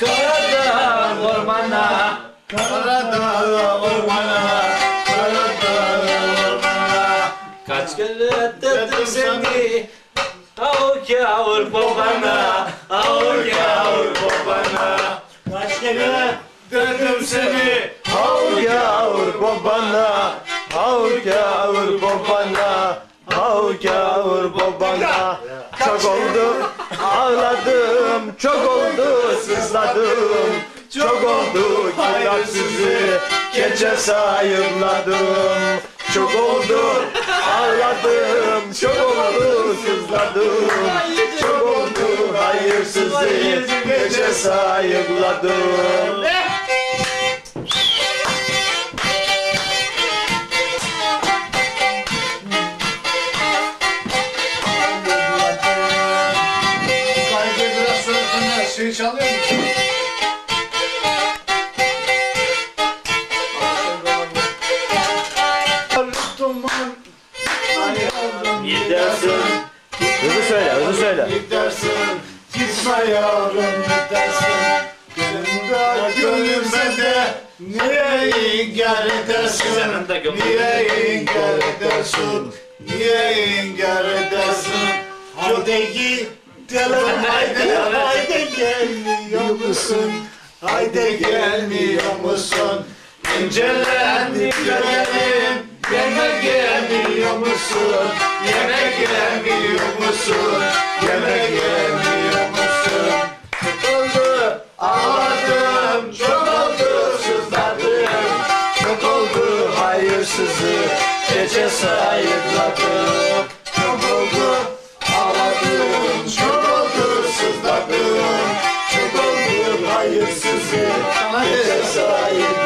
Karadağ ormana. Karadağ ormana, Karadağ ormana. Kaç kere dedim seni? Avuk yavur babana. Avuk yavur babana. Kaç kere dedim seni? Hav yavur babana Hav yavur babana Çok oldu. Ağladım Çok oldu sızladım. Çok oldu kitapsızı Gece sayıkladım Çok oldu ağladım Çok oldu sızladım. Çok oldu hayırsızı Gece sayıkladım şey çalıyor mu? Duman Gidersin Hızlı söyle hızlı söyle. Gidersin Gitme yavrum gidersin Gönlümde gönlümse de Niye inkar edersin. Niye inkar edersin? Niye inkar edersin? Haydi gidelim haydi haydi gelmiyor musun? Haydi gelmiyor musun? İncelendi görelim. Yemek gelmiyor musun? Yemek gelmiyor musun? Yemek gelmiyor musun? Oldu ağladım. Çok oldu sızladım. Çok oldu hayırsızı Gece sayıkladım hayırsızı, hayır sahibi.